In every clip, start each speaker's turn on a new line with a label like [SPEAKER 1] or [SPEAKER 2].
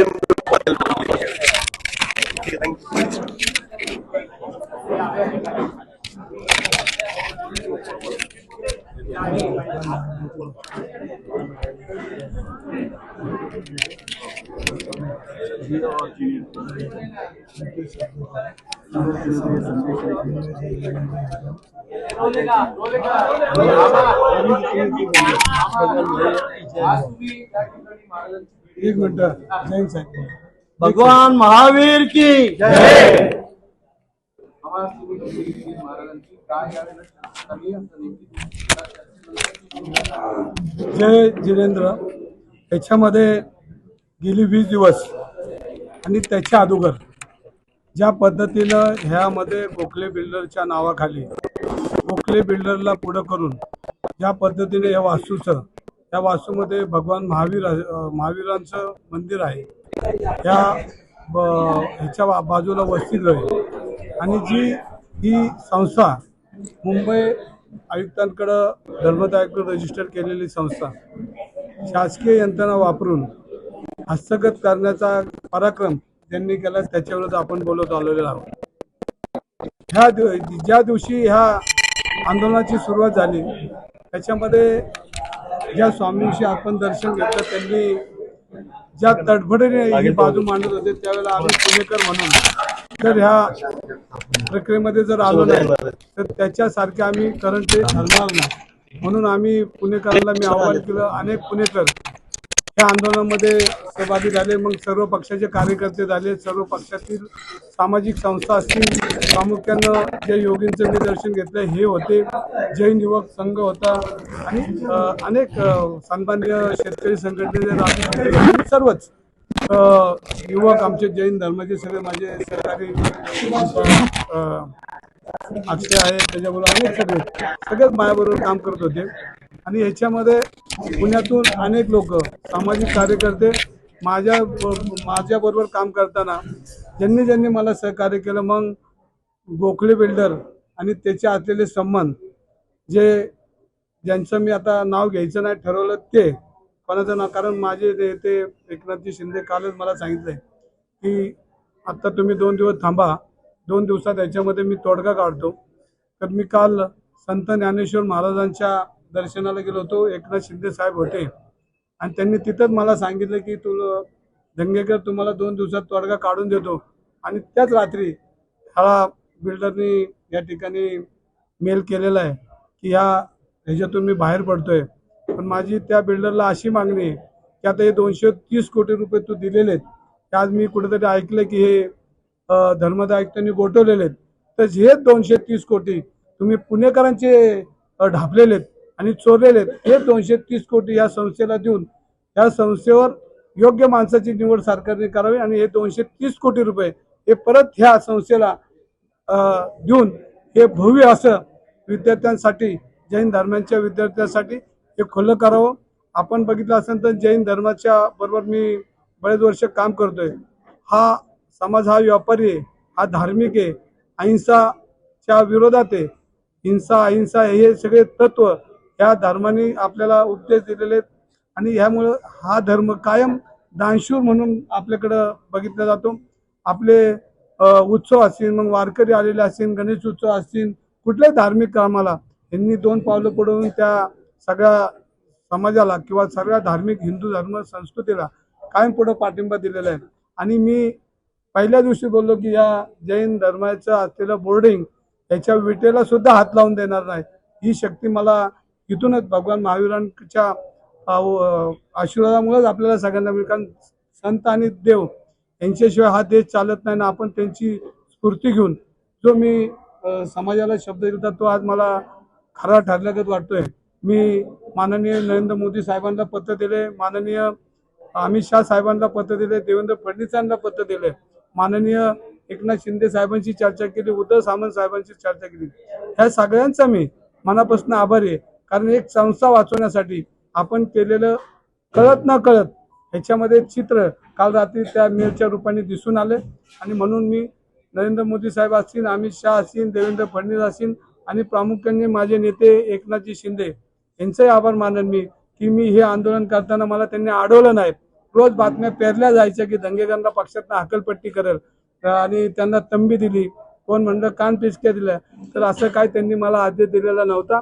[SPEAKER 1] मुस्लिमबद्दल बोलली ठीक आहे थँक्यू
[SPEAKER 2] एक मिनिट.
[SPEAKER 3] भगवान महावीर की
[SPEAKER 2] जय. जिरेंद्र याच्यामध्ये गेली वीस दिवस. आणि त्याच्या अगोदर ज्या पद्धतीनं ह्यामध्ये गोखले बिल्डरच्या नावाखाली गोखले बिल्डरला पुढं करून ज्या पद्धतीने या वास्तूचं त्या वास्तूमध्ये भगवान महावीर महावीरांचं मंदिर आहे. ह्या ब- ह्याच्या बा- बाजूला वस्तीगृह आहे आणि जी ही संस्था मुंबई आयुक्तांकडं धर्मदायकडं रजिस्टर केलेली संस्था शासकीय यंत्रणा वापरून हस्तगत करण्याचा पराक्रम त्यांनी केला त्याच्यावरच आपण बोलत आलेलो आहोत. ह्या दिव- ज्या दिवशी ह्या आंदोलनाची सुरुवात झाली त्याच्यामध्ये ज्या स्वामींशी आपण दर्शन घेतलं त्यांनी ज्या तडफडीने ही बाजू मांडत होते त्यावेळेला आम्ही पुणेकर म्हणून. तर ह्या प्रक्रियेमध्ये जर आलो नाही तर त्याच्यासारखे आम्ही करंट ठरणार नाही. म्हणून आम्ही पुणेकरांना मी आवाहन केलं अनेक पुणेकर या आंदोलनामध्ये सहभागी झाले मग सर्व पक्षाचे कार्यकर्ते झाले सर्व पक्षातील सामाजिक संस्था असतील प्रामुख्यानं जे योगींचं निदर्शन घेतलं हे होते. जैन युवक संघ होता आणि अनेक सन्मान्य शेतकरी संघटनेचे सर्वच युवक आमचे जैन धर्माचे सगळे माझे सहकारी अक्षय आहे त्याच्याबरोबर अनेक सगळे सगळेच माझ्याबरोबर काम करत होते. आणि ह्याच्यामध्ये पुण्यातून अनेक लोक सामाजिक कार्यकर्ते माझ्या माझ्याबरोबर काम करताना ज्यांनी ज्यांनी मला सहकार्य केलं मग गोखले बिल्डर आणि त्याचे असलेले संबंध जे ज्यांचं मी आता नाव घ्यायचं नाही ठरवलं ते कोणाचं नाव कारण माझे नेते एकनाथजी शिंदे कालच मला सांगितलंय की आत्ता तुम्ही दोन दिवस थांबा दोन दिवसात याच्यामध्ये मी तोडगा काढतो. तर मी काल संत ज्ञानेश्वर महाराजांच्या दर्शनाला गेलो होतो. एकनाथ शिंदे साहेब होते. आणि त्यांनी तिथंच मला सांगितलं की तुला दंगेकर तुम्हाला दोन दिवसात तोडगा काढून देतो. आणि त्याच रात्री ह्या बिल्डरनी या ठिकाणी मेल केलेला आहे की ह्या ह्याच्यातून मी बाहेर पडतोय. पण माझी त्या बिल्डरला अशी मागणी आहे की आता हे दोनशे तीस कोटी रुपये तू दिलेले आहेत. ते आज मी कुठेतरी ऐकलं की हे अ, धर्मदा आयुक्तांनी गोठवलेले आहेत. तर हे दोनशे तीस कोटी तुम्ही पुणेकरांचे ढापलेले आहेत. आणि चोरलेले आहेत. हे दोनशे तीस कोटी या संस्थेला देऊन या संस्थेवर योग्य माणसाची निवड सरकारने करावी आणि हे दोनशे तीस कोटी रुपये हे परत ह्या संस्थेला देऊन हे भव्य असं विद्यार्थ्यांसाठी जैन धर्मांच्या विद्यार्थ्यांसाठी हे खुलं करावं. आपण बघितलं असेल तर जैन धर्माच्या बरोबर मी बरेच वर्ष काम करतोय. हा समाज हा व्यापारी आहे हा धार्मिक आहे अहिंसाच्या विरोधात आहे. हिंसा अहिंसा हे सगळे तत्व ह्या धर्माने आपल्याला उपदेश दिलेले आहेत. आणि ह्यामुळं हा धर्म कायम दानशूर म्हणून आपल्याकडं बघितला जातो. आपले उत्सव असतील मग वारकरी आलेले असतील गणेश उत्सव असतील कुठल्याही धार्मिक कामाला यांनी दोन पावलं पडून त्या सगळ्या समाजाला किंवा सगळ्या धार्मिक हिंदू धर्म संस्कृतीला कायम पुढं पाठिंबा दिलेला आहे. आणि मी पहिल्या दिवशी बोललो की या जैन धर्माचं असलेलं बोर्डिंग याच्या विटेला सुद्धा हात लावून देणार नाही. ही शक्ती मला इथूनच भगवान महावीरांच्या आशीर्वादामुळेच आपल्याला सगळ्यांना मिळेल. कारण संत आणि देव यांच्याशिवाय हा देश चालत नाही ना आपण त्यांची स्फूर्ती घेऊन जो मी समाजाला शब्द दिला तो आज मला खरा ठरल्यागत वाटतोय. मी माननीय नरेंद्र मोदी साहेबांना पत्र दिले माननीय अमित शाह साहेबांना पत्र दिले देवेंद्र फडणवीसांना पत्र दिले माननीय एकनाथ शिंदे साहेबांची चर्चा केली उद्धव सामंत साहेबांची चर्चा केली. ह्या सगळ्यांचा मी मनापासून आभारी आहे. कारण एक संस्था वाचवण्यासाठी आपण केलेलं कळत ना कळत ह्याच्यामध्ये चित्र काल रात्री त्या मेलच्या रूपाने दिसून आले. आणि म्हणून मी नरेंद्र मोदी साहेब असतील अमित शाह असतील देवेंद्र फडणवीस असतील आणि प्रामुख्याने माझे नेते एकनाथजी शिंदे यांचंही आभार मानन मी की मी हे आंदोलन करताना मला त्यांनी अडवलं नाही. रोज बातम्या पेरल्या जायच्या की दंगेकरांना पक्षातनं हकलपट्टी करेल. आणि त्यांना तंबी दिली. कोण म्हणलं कान पिचक्या दिल्या. तर असं काय त्यांनी मला आदेश दिलेला नव्हता.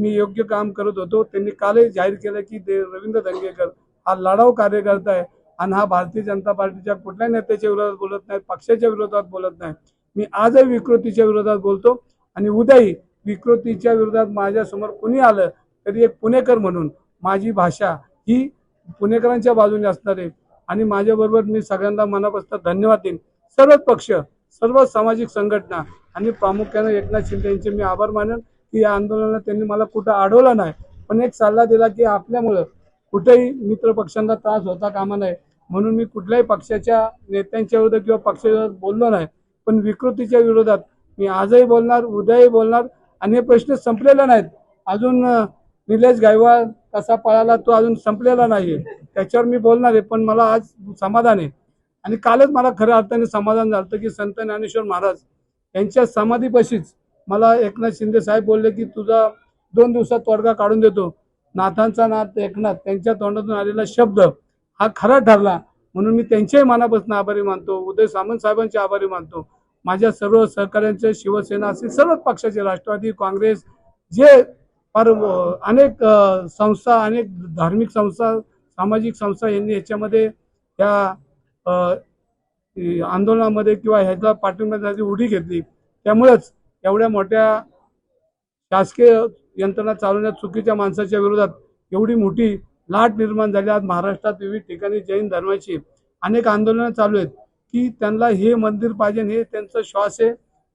[SPEAKER 2] मी योग्य काम करत होतो. त्यांनी कालही जाहीर केलं की दे रवींद्र दंगेकर हा लढाऊ कार्यकर्ता आहे आणि हा भारतीय जनता पार्टीच्या कुठल्याही नेत्याच्या विरोधात बोलत नाही पक्षाच्या विरोधात बोलत नाही. मी आजही विकृतीच्या विरोधात बोलतो आणि उद्याही विकृतीच्या विरोधात माझ्यासमोर कुणी आलं तरी एक पुणेकर म्हणून माझी भाषा ही पुणेकरांच्या बाजूने असणार आहे आणि माझ्याबरोबर मी सगळ्यांना मनापासून धन्यवाद देईन. सर्वच पक्ष सर्व सामाजिक संघटना आणि प्रामुख्याने एकनाथ शिंदे यांचे मी आभार मानेन. की या आंदोलनाला त्यांनी मला कुठं अडवलं नाही. पण एक सल्ला दिला की आपल्यामुळं कुठेही मित्र पक्षांना त्रास होता कामा नये. म्हणून मी कुठल्याही पक्षाच्या नेत्यांच्या विरोधात किंवा पक्षाविरोधात बोललो नाही. पण विकृतीच्या विरोधात मी आजही बोलणार उद्याही बोलणार आणि हे प्रश्न संपलेले नाहीत. अजून निलेश गायवाल कसा पळाला तो अजून संपलेला नाही त्याच्यावर मी बोलणार आहे पण मला आज समाधान आहे. आणि कालच मला खऱ्या अर्थाने समाधान झालं की संत ज्ञानेश्वर महाराज यांच्या समाधीपाशीच मला एकनाथ शिंदे साहेब बोलले की तुझा दोन दिवसात तोडगा काढून देतो. नाथांचा नाथ एकनाथ त्यांच्या तोंडातून आलेला शब्द हा खरा ठरला. म्हणून मी त्यांच्याही मनापासून आभारी मानतो. उदय सामंत साहेबांचे आभारी मानतो. माझ्या सर्व सहकाऱ्यांचे शिवसेना असेल सर्वच पक्षाचे राष्ट्रवादी काँग्रेस जे फार अनेक संस्था अनेक धार्मिक संस्था सामाजिक संस्था यांनी याच्यामध्ये त्या आंदोलनामध्ये किंवा ह्याचा पाठिंब्यासाठी उडी घेतली. त्यामुळेच एवढ्या मोठ्या शासकीय यंत्रणा चालवण्यात चुकीच्या माणसाच्या विरोधात एवढी मोठी लाट निर्माण झाली. आज महाराष्ट्रात विविध ठिकाणी जैन धर्माची अनेक आंदोलनं चालू आहेत की त्यांना हे मंदिर पाहिजे हे त्यांचा श्वास आहे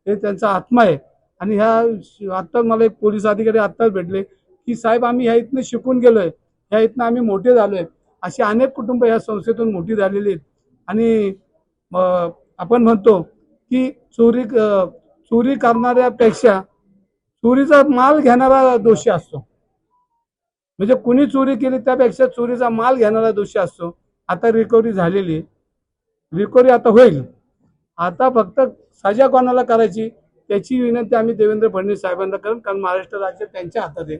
[SPEAKER 2] हे त्यांचा आत्मा आहे. आणि ह्या आत्ताच मला एक पोलीस अधिकारी आत्ताच भेटले की साहेब आम्ही ह्या इथनं शिकून गेलोय. ह्या इथनं आम्ही मोठे झालोय. अशी अनेक कुटुंब ह्या संस्थेतून मोठी झालेली आहेत. आणि आपण म्हणतो की चोरी चोरी करणाऱ्यापेक्षा चोरीचा माल घेणारा दोषी असतो. म्हणजे कुणी चोरी केली त्यापेक्षा चोरीचा माल घेणारा दोषी असतो. आता रिकव्हरी झालेली रिकव्हरी आता होईल. आता फक्त सजा कोणाला करायची त्याची विनंती आम्ही देवेंद्र फडणवीस साहेबांना करून कारण महाराष्ट्र राज्य त्यांच्या हातात आहे.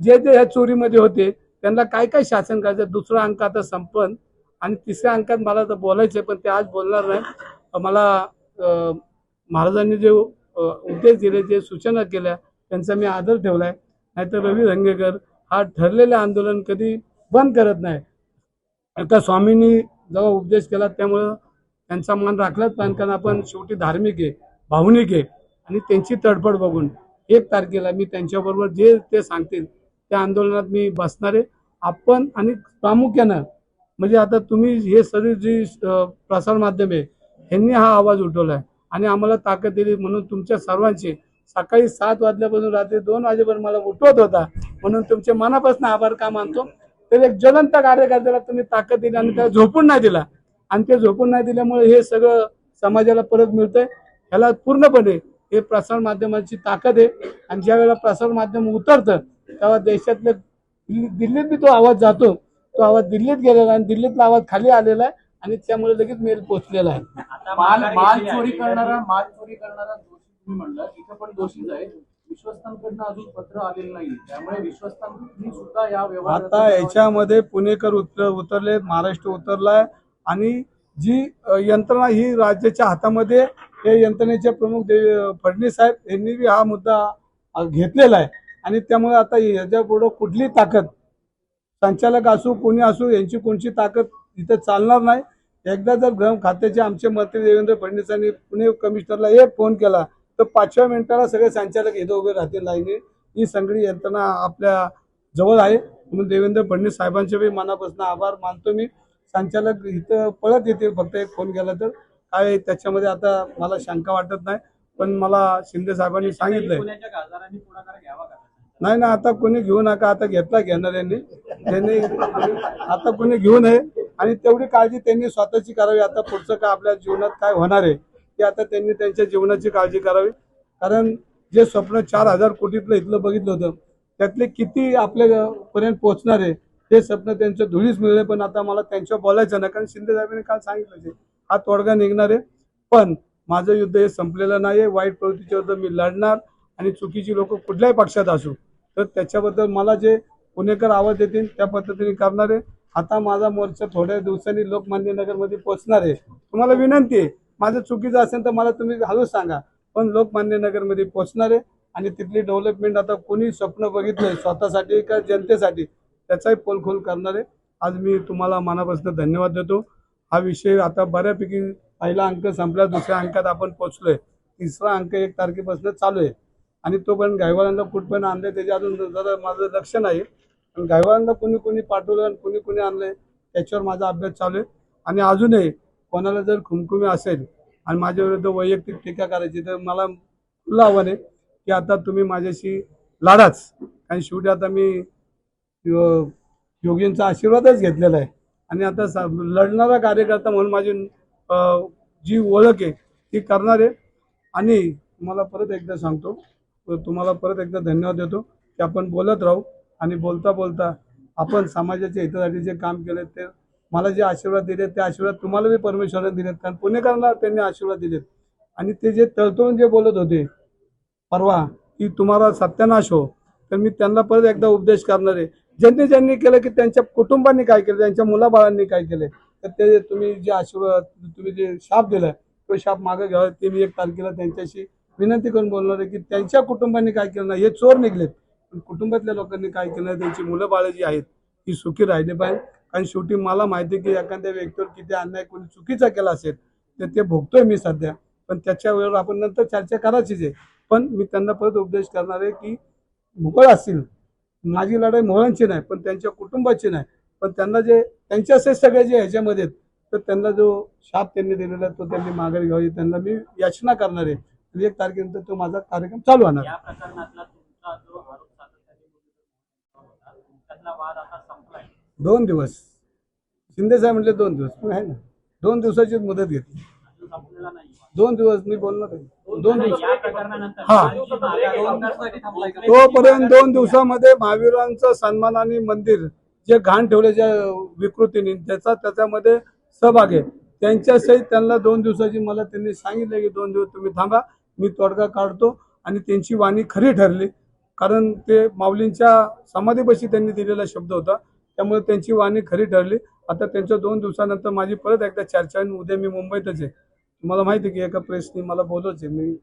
[SPEAKER 2] जे जे ह्या चोरीमध्ये होते त्यांना काय काय शासन करायचं? दुसरा अंक आता संपन आणि तिसऱ्या अंकात मला तर बोलायचं पण ते आज बोलणार नाही. मला महाराजांनी जे उपदेश दिले जे सूचना केल्या त्यांचा मी आदर ठेवलाय. नाहीतर रवी रंगेकर हा ठरलेलं आंदोलन कधी बंद करत नाही. आता स्वामींनी जेव्हा उपदेश केला त्यामुळं त्यांचा मान राखलाच पाहिजे कारण आपण शेवटी धार्मिक आहे भावनिक आहे. आणि त्यांची तडफड बघून एक तारखेला मी त्यांच्याबरोबर जे ते सांगतील त्या आंदोलनात मी बसणार आहे. आपण आणि प्रामुख्यानं म्हणजे आता तुम्ही हे सगळी जी प्रसारमाध्यम आहे ह्यांनी हा आवाज उठवला आहे आणि आम्हाला ताकद दिली म्हणून तुमच्या सर्वांची. सकाळी सात वाजल्यापासून रात्री दोन वाजेपर्यंत मला उठवत होता. म्हणून तुमचे मनापासून आभार का मानतो? तर एक ज्वलंत कार्यकर्त्याला तुम्ही ताकद दिली आणि त्याला झोपून नाही दिला. आणि ते झोपून नाही दिल्यामुळे हे सगळं समाजाला परत मिळतंय. ह्याला पूर्णपणे हे प्रसार माध्यमाची ताकद आहे. आणि ज्या वेळेला प्रसार माध्यम उतरतं तेव्हा देशातले दिल्ली- दिल्लीत बी तो आवाज जातो. तो आवाज दिल्लीत गेलेला आहे आणि दिल्लीतला आवाज खाली आलेला आहे. आणि त्यामुळे लगेच मेल पोहोचलेला आहे.
[SPEAKER 4] माल माल चोरी करणारा माल चोरी करणारा दोषी तुम्ही म्हणलं इथं पण दोषीच आहे. विश्वस्तांकडनं अजून पत्र आलेलं नाही त्यामुळे विश्वस्तांनी सुद्धा या व्यवहारात
[SPEAKER 2] आता याच्यामध्ये पुणेकर उतर उतरले महाराष्ट्र उतरलाय आणि जी यंत्रणा ही राज्याच्या हातामध्ये हे यंत्रणेचे प्रमुख देव फडणवीस साहेब यांनी बी हा मुद्दा घेतलेला आहे. आणि त्यामुळे आता याच्या पुढं कुठली ताकद? संचालक असू कोणी असू यांची कोणची ताकद इथं चालणार नाही. एकदा जर गृह खात्याचे आमचे मंत्री देवेंद्र फडणवीसांनी पुणे कमिशनरला एक फोन केला तर पाचव्या मिनिटाला सगळे संचालक इथं उभे राहतील लाईने. ही सगळी यंत्रणा आपल्या जवळ आहे. म्हणून देवेंद्र फडणवीस साहेबांचे बी मनापासून आभार मानतो मी. संचालक इथं पळत येतील फक्त एक फोन केला तर. काय त्याच्यामध्ये आता मला शंका वाटत नाही पण मला शिंदे साहेबांनी सांगितलंय. नाही ना आता कोणी घेऊ नका आता घेतला घेणाऱ्यांनी त्यांनी आता कोणी घेऊ नये. आणि तेवढी काळजी त्यांनी स्वतःची करावी. आता पुढचं काय आपल्या जीवनात काय होणार आहे ते आता त्यांनी त्यांच्या जीवनाची काळजी करावी. कारण जे स्वप्न चार हजार कोटीतलं इथलं बघितलं होतं त्यातले किती आपल्यापर्यंत पोहोचणार आहे ते स्वप्न त्यांचं धुळीच मिळले पण आता मला त्यांच्यावर बोलायचं नाही. कारण शिंदे साहेबांनी काल सांगितलं हा तोडगा निघणार आहे. पण माझं युद्ध हे संपलेलं नाही आहे वाईट प्रवृत्तीच्या विरुद्ध मी लढणार आणि चुकीची लोक कुठल्याही पक्षात असू. तर त्याच्याबद्दल मला जे पुणेकर आवाज देतील त्या पद्धतीने करणार आहे. आता माझा मोर्चा थोड्या दिवसांनी लोकमान्य नगरमध्ये पोहोचणार आहे. तुम्हाला विनंती आहे माझं चुकीचं असेल तर मला तुम्ही हळूच सांगा. पण लोकमान्य नगरमध्ये पोहोचणार आहे आणि तिथली डेव्हलपमेंट आता कोणी स्वप्न बघितलंय स्वतःसाठी का जनतेसाठी त्याचाही पोलखोल करणार आहे. आज मी तुम्हाला मनापासून धन्यवाद देतो. हा विषय आता बऱ्यापैकी पहिला अंक संपला दुसऱ्या अंकात आपण पोहोचलोय. तिसरा अंक एक तारखेपासून चालू आहे. आणि तो पण गायवाल्यांना कुठपर्यंत आणलं त्याच्या अजून जरा माझं लक्ष नाही. गायवांना कोणी कोणी पाठवलं आणि कोणी कोणी आणलंय त्याच्यावर माझा अभ्यास चालू आहे. आणि अजूनही कोणाला जर खुमखुमी असेल आणि माझ्या विरुद्ध वैयक्तिक टीका करायची तर मला खुलं आव्हान आहे की आता तुम्ही माझ्याशी लढाच. आणि शेवटी आता मी योगींचा आशीर्वादच घेतलेला आहे. आणि आता सा- लढणारा कार्यकर्ता म्हणून माझी जी ओळख आहे ती करणार आहे. आणि तुम्हाला परत एकदा सांगतो तुम्हाला परत एकदा धन्यवाद देतो की आपण बोलत राहू. आणि बोलता बोलता आपण समाजाच्या हितासाठी जे काम केले ते मला जे आशीर्वाद दिले ते आशीर्वाद तुम्हाला बी परमेश्वराने दिलेत. कारण पुणेकरांना त्यांनी आशीर्वाद दिलेत. आणि ते जे तळतळून जे बोलत होते परवा की तुम्हाला सत्यानाश हो तर मी त्यांना परत एकदा उपदेश करणार आहे. ज्यांनी ज्यांनी केलं की त्यांच्या कुटुंबांनी काय केलं त्यांच्या मुलाबाळांनी काय केले तर ते तुम्ही जे आशीर्वाद तुम्ही जे शाप दिला तो शाप मागे घ्यावा. ते मी एक तारखेला त्यांच्याशी विनंती करून बोलणार आहे की त्यांच्या कुटुंबांनी काय केलं नाही हे चोर निघलेत. पण कुटुंबातल्या लोकांनी काय केलं? त्यांची मुलं बाळं जी आहेत ती सुखी राहिली पाहिजे. कारण शेवटी मला माहिती आहे की एखाद्या व्यक्तीवर किती अन्याय कोणी चुकीचा केला असेल तर ते भोगतोय मी सध्या. पण त्याच्या वेळेवर आपण नंतर चर्चा करायचीच आहे पण मी त्यांना परत उपदेश करणार आहे की मोहळ असतील. माझी लढाई मोहळांची नाही पण त्यांच्या कुटुंबाची नाही. पण त्यांना जे त्यांचे असे सगळे जे ह्याच्यामध्ये आहेत, तर त्यांना जो शाप त्यांनी दिलेला आहे, तो त्यांनी माघारी घ्यावी. त्यांना मी याचना करणार आहे. एक तारखेनंतर तो माझा कार्यक्रम चालू होणार आहे.
[SPEAKER 5] या प्रकरणातला तुमचा जो आरोप सातत्याने होता त्यातला वाद आता संपलाय
[SPEAKER 2] दोन दिवस. शिंदे साहेब म्हटले दोन दिवस. पण आहे ना. दोन दिवसाची मुदत घेतली. दोन दिवस मी बोलणार दोन दिवस. हा. तोपर्यंत दोन दिवसामध्ये महावीरांचं सन्मान आणि मंदिर जे घाण ठेवले ज्या विकृतीने त्याचा त्याच्यामध्ये सहभाग आहे. त्यांच्यासहित त्यांना दोन दिवसाची मला त्यांनी सांगितलं की दोन दिवस तुम्ही थांबा मी तोडगा काढतो आणि त्यांची वाणी खरी ठरली. कारण ते माऊलींच्या समाधीपाशी त्यांनी दिलेला शब्द होता. त्यामुळे त्यांची वाणी खरी ठरली. आता त्यांच्या दोन दिवसानंतर माझी परत एकदा चर्चा उद्या मी मुंबईतच आहे. तुम्हाला माहिती आहे की एका प्रेसनी मला बोलवच आहे. मी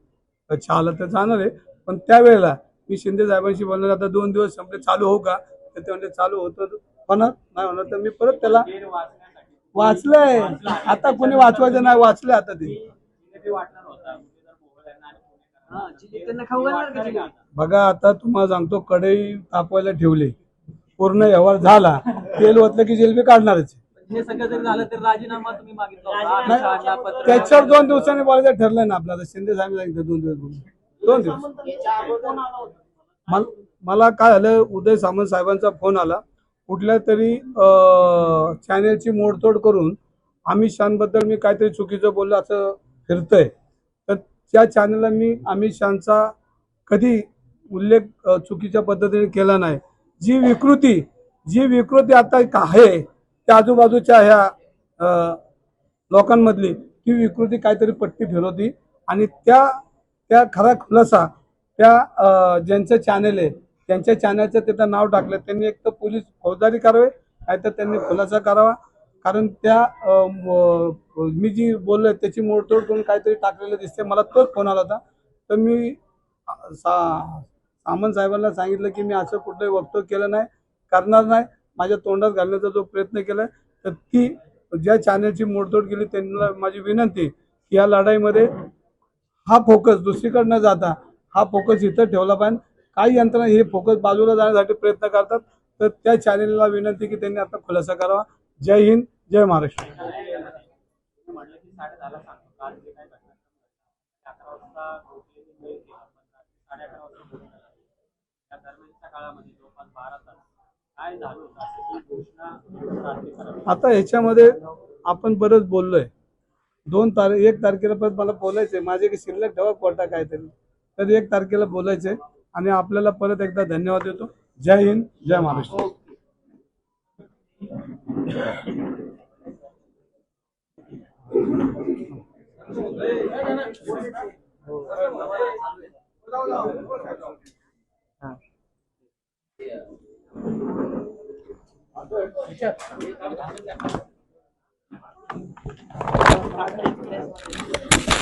[SPEAKER 2] आलं तर जाणार आहे. पण त्यावेळेला मी शिंदे साहेबांशी बोलणार. आता दोन दिवस संपले. चालू होऊ का? तर ते म्हणजे चालू होतं. होणार. नाही होणार तर मी परत त्याला वाचलंय. आता कोणी वाचवायचं नाही. वाचलंय आता ते.
[SPEAKER 5] वाटणार होता
[SPEAKER 6] हा?
[SPEAKER 5] आता?
[SPEAKER 2] बघा आता तुम्हाला सांगतो कढई तापवायला ठेवली. पूर्ण व्यवहार झाला. तेल ओतलं की जिलबी काढणारच
[SPEAKER 6] हे सगळं जर झालं तर राजीनामा तुम्ही मागितला होता.
[SPEAKER 2] नाही,
[SPEAKER 6] अमित शहांना पत्र
[SPEAKER 2] त्याच्यावर दोन दिवसांनी बोलायचं ठरलंय ना आपल्याला. शिंदे साहेब सांगितलं दोन दिवस बोलून. दोन दिवस. मल- मला काय झालं उदय सामंत साहेबांचा फोन आला. कुठल्या तरी अं, चॅनेलची मोडतोड करून अमित शहाबद्दल मी काहीतरी चुकीचं बोललं असं फिरतंय. तर त्या चॅनलला मी अमित शहाचा कधी उल्लेख चुकीच्या पद्धतीने केला नाही. जी विकृती जी विकृती आता आहे त्या आजूबाजूच्या ह्या लोकांमधली ती विकृती काहीतरी पट्टी फिरवती आणि त्या त्या खरा खुलासा त्या ज्यांचं चॅनल आहे त्यांच्या चॅनलचं तिथं नाव टाकलं. त्यांनी एक तर पोलीस फौजदारी करावे नाहीतर त्यांनी खुलासा करावा. कारण त्या मी जी बोललो त्याची मोडतोड करून काहीतरी टाकलेलं दिसते मला तोच फोन आला होता. तर मी सा सामंत साहेबांना सांगितलं की मी असं कुठलंही वक्तव्य केलं नाही करणार नाही. माझ्या तोंडात घालण्याचा जो प्रयत्न केला तर ती ज्या चॅनलची मोडतोड केली त्यांना माझी विनंती की या लढाईमध्ये हा फोकस दुसरीकडे न जाता हा फोकस इथं ठेवला पाहिजे. काही यंत्रणा हे फोकस बाजूला जाण्यासाठी प्रयत्न करतात तर त्या चॅनेलला विनंती की त्यांनी आता खुलासा करावा. जय हिंद जय महाराष्ट्र.
[SPEAKER 5] साडे दहाला सांगतो काल जे घटना अकरा वाजता त्या दरम्यानच्या काळामध्ये जवळपास बारा तास काय झालं होतं? ही घोषणा
[SPEAKER 2] आता ह्याच्यामध्ये आपण बरंच बोललोय. दोन तारीख एक तारखेला पण मला बोलायचंय. माझे की शिल्लक ठेवा कोटा काहीतरी. तर एक तारखेला बोलायचंय आणि आपल्याला परत एकदा धन्यवाद देतो. जय हिंद जय महाराष्ट्र.
[SPEAKER 5] Altyazı M.K.